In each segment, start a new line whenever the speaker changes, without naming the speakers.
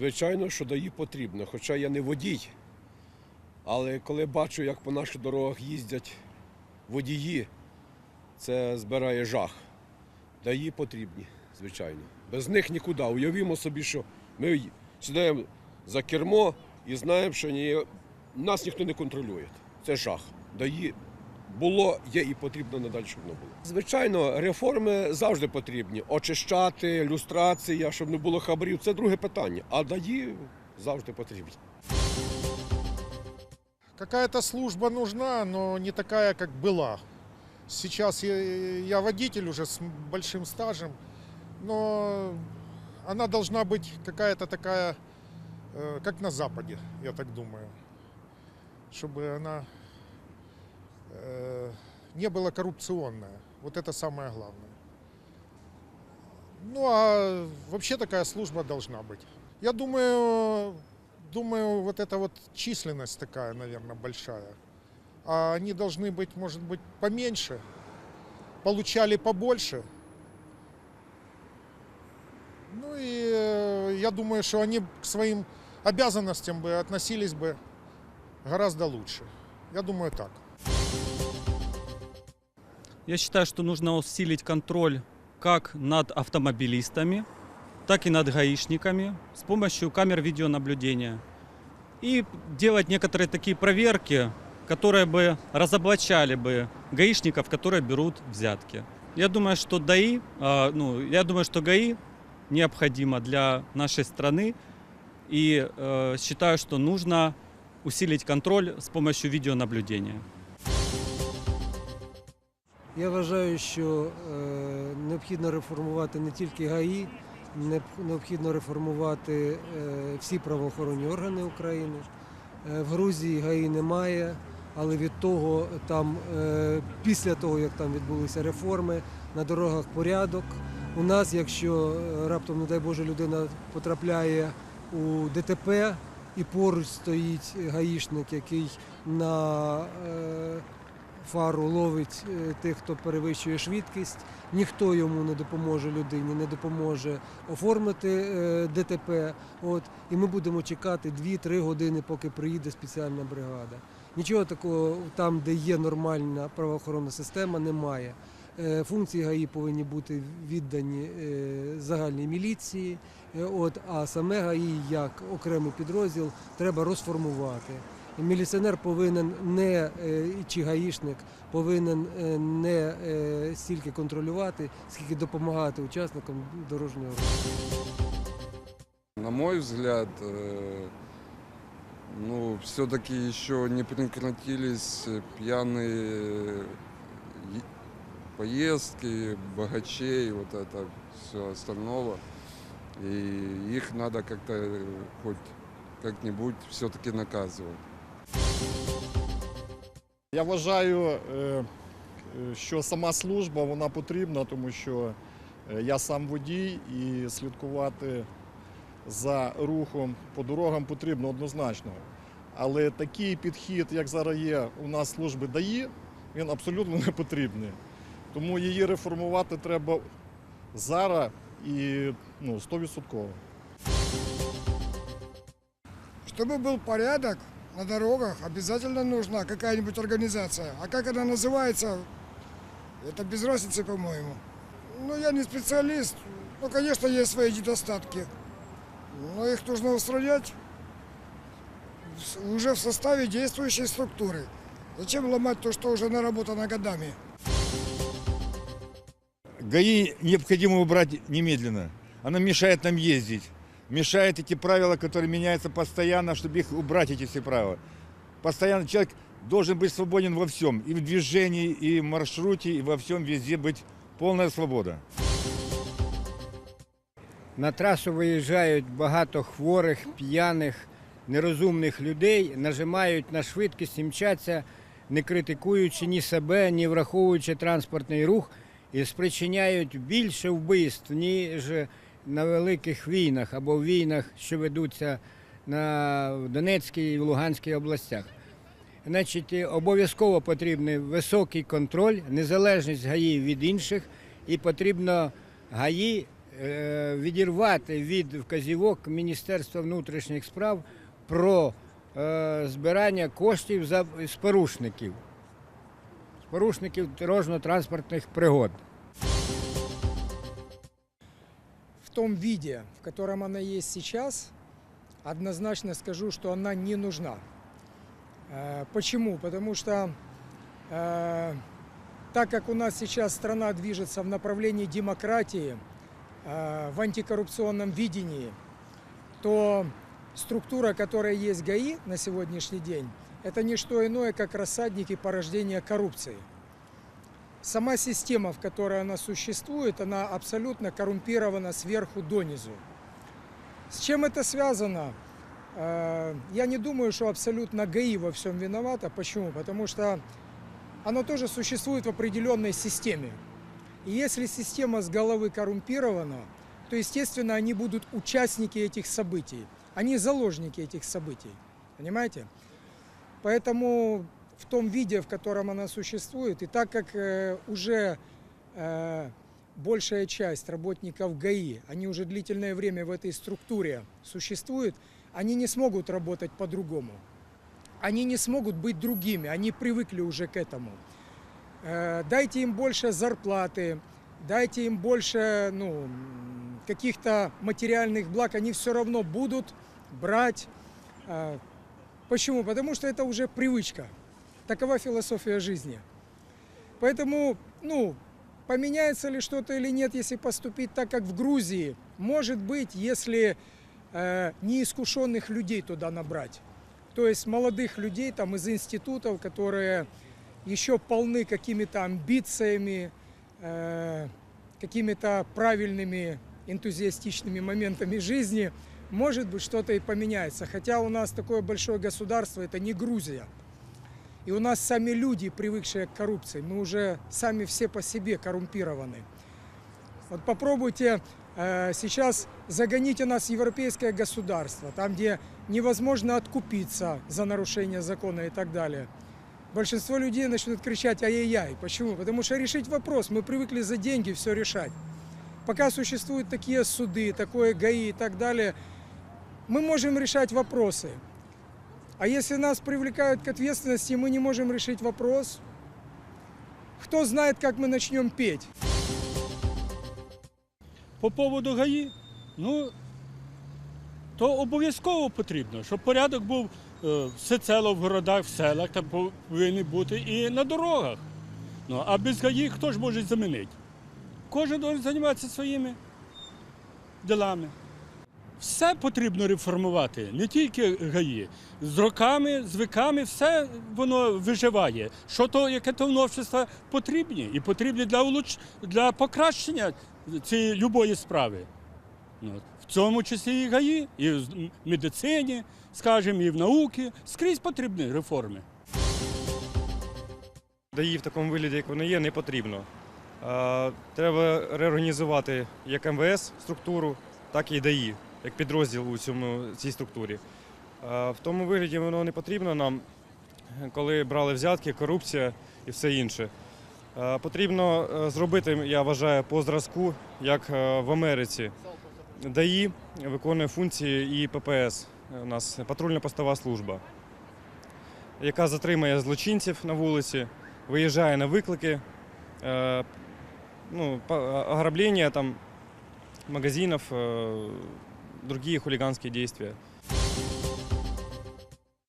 Звичайно, що даї потрібно, хоча я не водій. Але коли бачу, як по наших дорогах їздять водії, це збирає жах. Даї потрібні, звичайно. Без них нікуди. Уявімо собі, що ми сідаємо за кермо і знаємо, що ні, нас ніхто не контролює. Це жах. Даї було, є і потрібно надалі, щоб не було. Звичайно, реформи завжди потрібні. Очищати, люстрація, щоб не було хабарів, це друге питання. А даї завжди потрібні.
Какая-то служба нужна, но не такая, как была. Сейчас я, я водитель уже с большим стажем, но она должна быть какая-то такая, э, как на Западе, я так думаю. Чтобы она э, не была коррупционная. Вот это самое главное. Ну а вообще такая служба должна быть. Я думаю, думаю, вот эта вот численность такая, наверное, большая. А они должны быть, может быть, поменьше, получали побольше. Ну и э, я думаю, что они к своим обязанностям бы относились бы гораздо лучше. Я думаю так.
Я считаю, что нужно усилить контроль как над автомобилистами, так и над гаишниками с помощью камер видеонаблюдения. И делать некоторые такие проверки, которые бы разоблачали бы гаишников, которые берут взятки. Я думаю, что ДАИ, а, ну, я думаю, что ГАИ необходимо для нашей страны. И э, считаю, что нужно усилить контроль с помощью видеонаблюдения.
Я вважаю, що е, необхідно реформувати не тільки ГАІ, необхідно реформувати е, всі правоохоронні органи України. Е, в Грузії ГАІ немає, але від того там після того, як там відбулися реформи, на дорогах порядок. У нас, якщо раптом, не дай Боже, людина потрапляє у ДТП і поруч стоїть гаїшник, який на фару ловить е, тих, хто перевищує швидкість. Ніхто йому не допоможе людині, не допоможе оформити е, ДТП. От, і ми будемо чекати 2-3 години, поки приїде спеціальна бригада. Нічого такого там, де є нормальна правоохоронна система, немає. Е, Функції ГАІ повинні бути віддані загальній міліції. От, а саме ГАІ як окремий підрозділ треба розформувати І Міліціонер повинен не е, чи гаїшник повинен е, не е, стільки контролювати, скільки допомагати учасникам дорожнього руху.
На мой взгляд, э, ну, все-таки еще не прекратились пьяные е- поездки, богачей, вот это все остального. И их надо как-то э, хоть как-нибудь все-таки наказывать.
Я вважаю, е, що сама служба вона потрібна, тому що е, я сам водій і слідкувати за рухом по дорогам потрібно однозначно. Але такий підхід, як зараз є у нас служби ДАІ, він абсолютно не потрібний. Тому її реформувати треба зараз і ну, 100%.
Чтобы был порядок на дорогах, обязательно нужна какая-нибудь организация. А как она называется, это без разницы, по-моему. Ну, я не специалист. Ну, конечно, есть свои недостатки. Но их нужно устранять уже в составе действующей структуры. Зачем ломать то, что уже наработано годами?
ГАИ необходимо убрать немедленно. Она мешает нам ездить. Мешает эти правила, которые меняются постоянно, чтобы их убрать, эти все правила. Постоянно человек должен быть свободен во всем. И в движении, и в маршруте, и во всем везде быть полная свобода.
На трасу виїжджають багато хворих, п'яних, нерозумних людей, нажимають на швидкість і мчаться, не критикуючи ні себе, ні враховуючи транспортний рух, і спричиняють більше вбивств, ніж на великих війнах або в війнах, що ведуться на Донецькій і в Луганській областях. Значить, обов'язково потрібний високий контроль, незалежність ГАІ від інших, і потрібно ГАІ е, відірвати від вказівок Міністерства внутрішніх справ про е, збирання коштів з порушників, з порушників дорожньо-транспортних пригод.
Том виде, в котором она есть сейчас, однозначно скажу, что она не нужна. Э, Почему? Потому что э, так как у нас сейчас страна движется в направлении демократии, э, в антикоррупционном видении, то структура, которая есть ГАИ на сегодняшний день, это не что иное, как рассадники порождения коррупции. Сама система, в которой она существует, она абсолютно коррумпирована сверху донизу. С чем это связано? Э, Я не думаю, что абсолютно ГАИ во всем виновата. Почему? Потому что оно тоже существует в определенной системе. И если система с головы коррумпирована, то, естественно, они будут участники этих событий. Они заложники этих событий. Понимаете? Поэтому в том виде, в котором она существует, и так как э, уже э, большая часть работников ГАИ, они уже длительное время в этой структуре существуют, они не смогут работать по-другому. Они не смогут быть другими, они привыкли уже к этому. Э, Дайте им больше зарплаты, дайте им больше ну, каких-то материальных благ, они все равно будут брать. Почему? Потому что это уже привычка. Такова философия жизни. Поэтому, ну, поменяется ли что-то или нет, если поступить так, как в Грузии? Может быть, если э, неискушенных людей туда набрать. То есть молодых людей там из институтов, которые еще полны какими-то амбициями, э, какими-то правильными энтузиастичными моментами жизни, может быть, что-то и поменяется. Хотя у нас такое большое государство, это не Грузия. И у нас сами люди, привыкшие к коррупции, мы уже сами все по себе коррумпированы. Вот попробуйте э, сейчас загоните нас в европейское государство, там, где невозможно откупиться за нарушение закона и так далее. Большинство людей начнут кричать ай-яй-яй. Почему? Потому что решить вопрос, мы привыкли за деньги все решать. Пока существуют такие суды, такое ГАИ и так далее, мы можем решать вопросы. А если нас привлекают к ответственности, мы не можем решить вопрос, кто знает, как мы начнем петь?
По поводу ГАІ, ну то обов'язково потрібно, щоб порядок був е, всецело в городах, в селах, там повинен бути і на дорогах. Ну, а без ГАІ хто ж може замінити? Кожен має займатися своїми ділами. Все потрібно реформувати, не тільки ГАІ. З роками, з віками все воно виживає. Що то, яке то новшество потрібні і потрібні для, улуч... для покращення цієї любої справи. Ну, в цьому числі і ГАІ, і в медицині, скажімо, і в науці. Скрізь потрібні реформи.
ДАІ в такому вигляді, як вони є, не потрібно. Треба реорганізувати як МВС структуру, так і ДАІ, як підрозділ у цьому, цій структурі. В тому вигляді воно не потрібно нам, коли брали взятки, корупція і все інше. Потрібно е, зробити, я вважаю, по зразку, як е, в Америці. ДАІ виконує функції і ППС, у нас патрульно-постова служба, яка затримує злочинців на вулиці, виїжджає на виклики, е, ну, ограблення там, магазинов, е, другие хулиганские действия.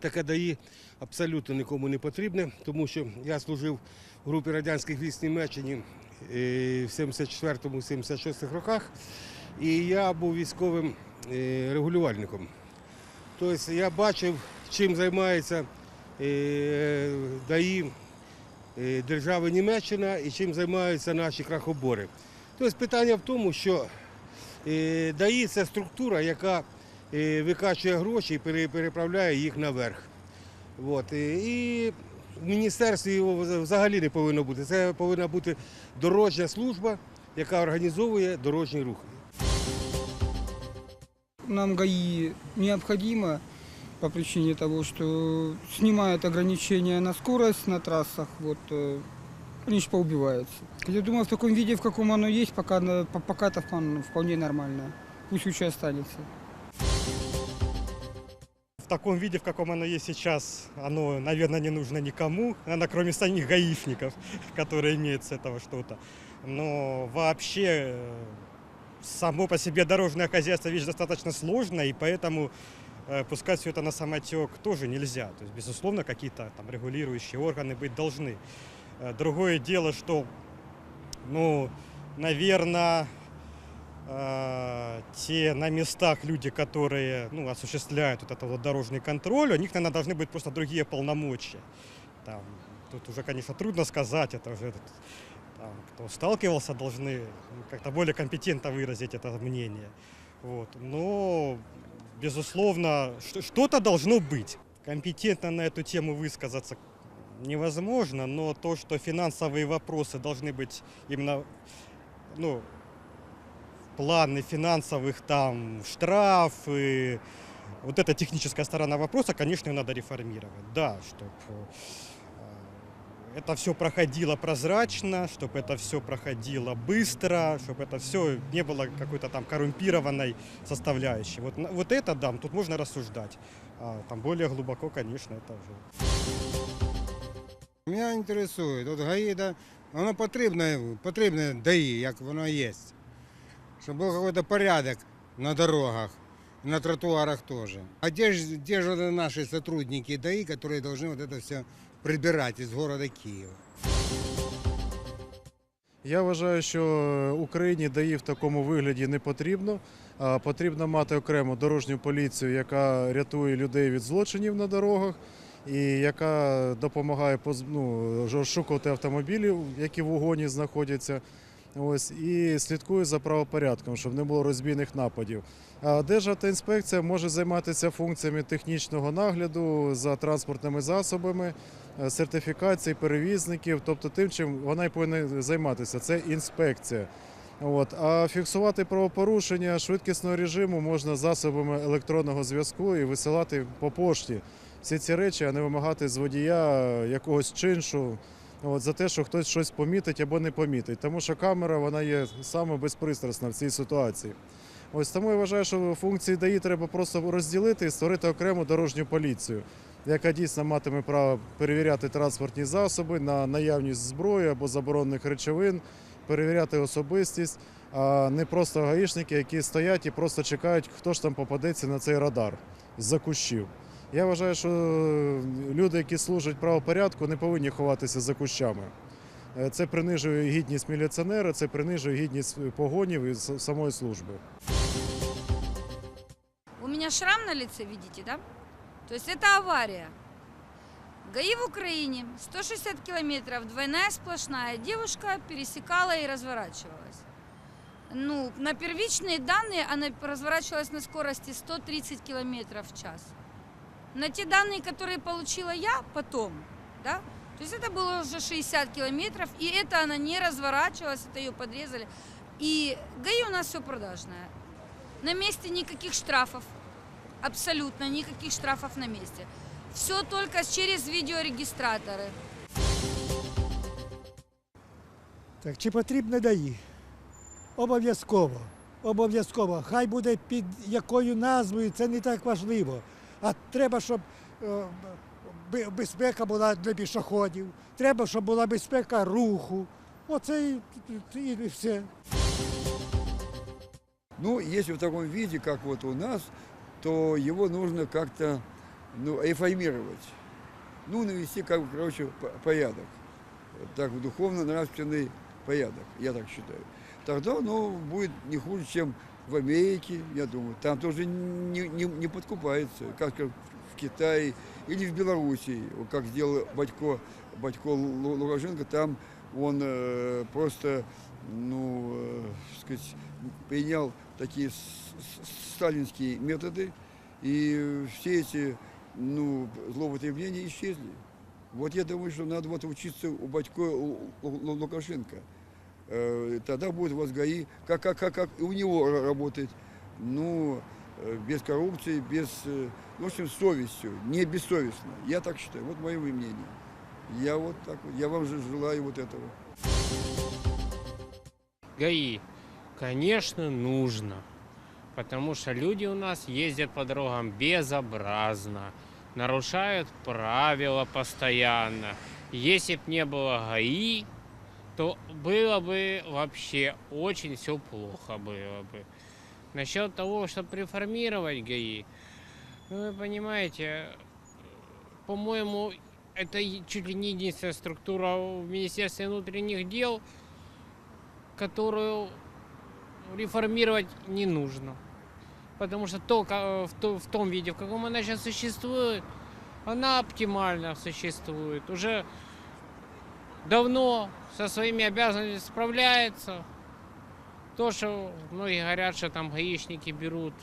Таке ДАІ абсолютно нікому не потрібне, тому що я служив в групі радянських військ Німеччині е, в 74-76 роках, і я був військовим е, регулювальником. Тобто я бачив, чим займається е, ДАІ держави Німеччина і чим займаються наші крахобори. Тобто питання в тому, що ДАІ це структура, яка е, викачує гроші і переправляє їх наверх. От. е, І в міністерстві його взагалі не повинно бути. Це повинна бути дорожня служба, яка організовує дорожній рух.
Нам ГАИ необходимо по причине того, что снимает ограничения на скорость на трассах. Вот, же поубиваются. Я думаю, в таком виде, в каком оно есть, пока, пока это вполне, вполне нормально. Пусть лучше останется.
В таком виде, в каком оно есть сейчас, оно, наверное, не нужно никому, наверное, кроме самих гаишников, которые имеют с этого что-то. Но вообще э, само по себе дорожное хозяйство вещь достаточно сложная, и поэтому э, пускать все это на самотек тоже нельзя. То есть, безусловно, какие-то там регулирующие органы быть должны. Э, Другое дело, что, ну, наверное, э, те на местах люди, которые ну, осуществляют вот этот вот дорожный контроль, у них, наверное, должны быть просто другие полномочия. Там, тут уже, конечно, трудно сказать, это уже там, кто сталкивался, должны как-то более компетентно выразить это мнение. Вот. Но, безусловно, что- что-то должно быть. Компетентно на эту тему высказаться невозможно, но то, что финансовые вопросы должны быть именно ну, планы финансовых там штрафы, вот эта техническая сторона вопроса, конечно, надо реформировать. Да, чтобы это все проходило прозрачно, чтобы это все проходило быстро, чтобы это все не было какой-то там коррумпированной составляющей. Вот, вот это, да, тут можно рассуждать. А там более глубоко, конечно, это уже
Мене інтересує, от ГАІ, да, воно потрібне, потрібне ДАІ, як воно є. Щоб був якийсь порядок на дорогах, на тротуарах теж. А де ж, де ж наші сотрудники ДАІ, які повинні вот это все прибирати із города Києва?
Я вважаю, що Україні ДАІ в такому вигляді не потрібно. Потрібно мати окрему дорожню поліцію, яка рятує людей від злочинів на дорогах і яка допомагає ну, розшукувати автомобілі, які в угоні знаходяться. Ось, і слідкує за правопорядком, щоб не було розбійних нападів. А Державтоінспекція може займатися функціями технічного нагляду за транспортними засобами, е, сертифікації перевізників, тобто тим, чим вона й повинна займатися. Це інспекція. От. А фіксувати правопорушення швидкісного режиму можна засобами електронного зв'язку і висилати по пошті всі ці речі, а не вимагати з водія якогось чиншу от, за те, що хтось щось помітить або не помітить. Тому що камера вона є саме безпристрасна в цій ситуації. Ось тому я вважаю, що функції ДАІ треба просто розділити і створити окрему дорожню поліцію, яка дійсно матиме право перевіряти транспортні засоби на наявність зброї або заборонених речовин, перевіряти особистість, а не просто гаїшники, які стоять і просто чекають, хто ж там попадеться на цей радар з-за кущів. Я вважаю, що люди, які служать правопорядку, не повинні ховатися за кущами. Е, Це принижує гідність міліціонера, це принижує гідність погонів і с- самої служби.
У меня шрам на лице, видите, да? То есть это авария. ГАИ в Украине, 160 километров, двойная сплошная. Девушка пересекала и разворачивалась. Ну, на первичные данные она разворачивалась на скорости 130 километров в час. На те данные, которые получила я потом, да, то есть это было уже 60 километров, и это она не разворачивалась, это ее подрезали. И ГАИ у нас все продажное. На месте никаких штрафов. Абсолютно никаких штрафов на месте. Все только через видеорегистраторы.
Так, чи потрібно ДАІ? Обов'язково. Обов'язково. Хай буде під якою назвою, це не так важливо. А треба, щоб е, бе- безпека була для пішоходів, треба, щоб була безпека руху. Оце і, і, і все.
Ну, если в таком виде, как вот у нас, то его нужно как-то ну, реформировать. Ну, навести, как бы, короче, по- порядок. Так, духовно-нравственный порядок, я так считаю. Тогда оно будет не хуже, чем в Америке, я думаю. Там тоже не, не, не подкупается, как в Китае или в Белоруссии, вот как сделал Батько, Батько Лу- Лукашенко, там он э, просто, ну, э, сказать, принял такие с- с- сталинские методы, и все эти ну, злоупотребления исчезли. Вот я думаю, что надо вот учиться у Батько Лу- Лу- Лукашенко. Э, Тогда будет у вас ГАИ, как, как, как, как у него ра- работать, ну, э, без коррупции, без, э, в общем, совестью, не бессовестно. Я так считаю, вот мое мнение. Я вот так вот, я вам же желаю вот этого.
ГАИ, конечно, нужно. Потому что люди у нас ездят по дорогам безобразно, нарушают правила постоянно. Если бы не было ГАИ, то было бы вообще очень все плохо было бы. Насчет того, чтобы реформировать ГАИ, ну, вы понимаете, по-моему, это чуть ли не единственная структура в Министерстве внутренних дел, которую реформировать не нужно. Потому что то, ка- в, то- в том виде, в каком она сейчас существует, она оптимально существует. Уже давно со своими обязанностями справляется. То, что многие говорят, что там гаишники берут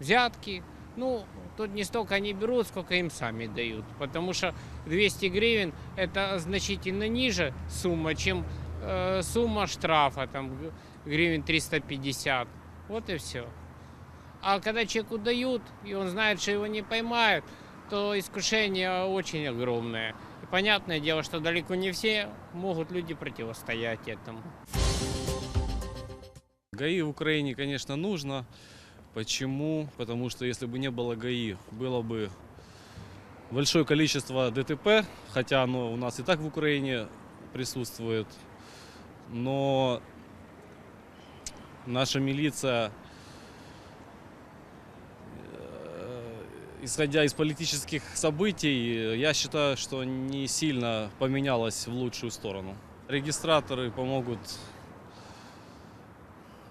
взятки, ну, тут не столько они берут, сколько им сами дают. Потому что 200 гривен – это значительно ниже сумма, чем э, сумма штрафа, там, гривен 350. Вот и все. А когда человеку дают, и он знает, что его не поймают, то искушение очень огромное. И понятное дело, что далеко не все могут люди противостоять этому.
ГАИ в Украине, конечно, нужно. Почему? Потому что если бы не было ГАИ, было бы большое количество ДТП, хотя оно у нас и так в Украине присутствует. Но наша милиция, исходя из политических событий, я считаю, что не сильно поменялась в лучшую сторону. Регистраторы помогут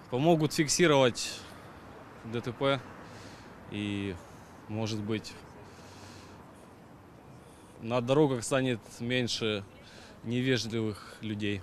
помогут фиксировать ДТП и, может быть, на дорогах станет меньше невежливых людей.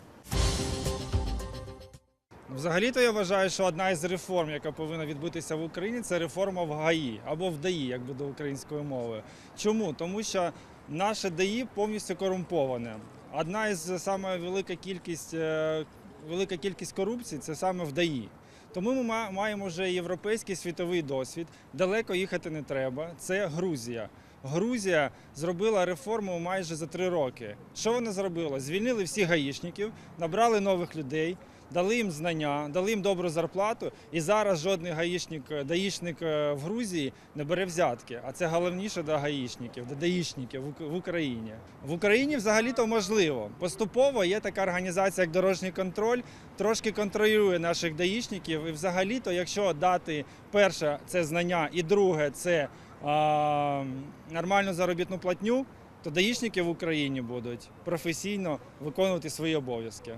Взагалі-то я вважаю, що одна із реформ, яка повинна відбутися в Україні, це реформа в ГАІ або в ДАІ, як буде українською мовою. Чому? Тому що наше ДАІ повністю корумповане. Одна із саме велика кількість, е, велика кількість корупції це саме в ДАІ. Тому ми маємо вже європейський світовий досвід. Далеко їхати не треба. Це Грузія. Грузія зробила реформу майже за три роки. Що вона зробила? Звільнили всіх гаїшників, набрали нових людей, дали їм знання, дали їм добру зарплату. І зараз жодний гаїшник, даїшник е, в Грузії не бере взятки. А це головніше до гаїшників, до даїшників в Україні. В Україні взагалі-то можливо. Поступово є така організація, як дорожній контроль, трошки контролює наших даїшників. І взагалі-то, якщо дати перше це знання, і друге це а, нормальну заробітну платню, то даїшники в Україні будуть професійно виконувати свої обов'язки.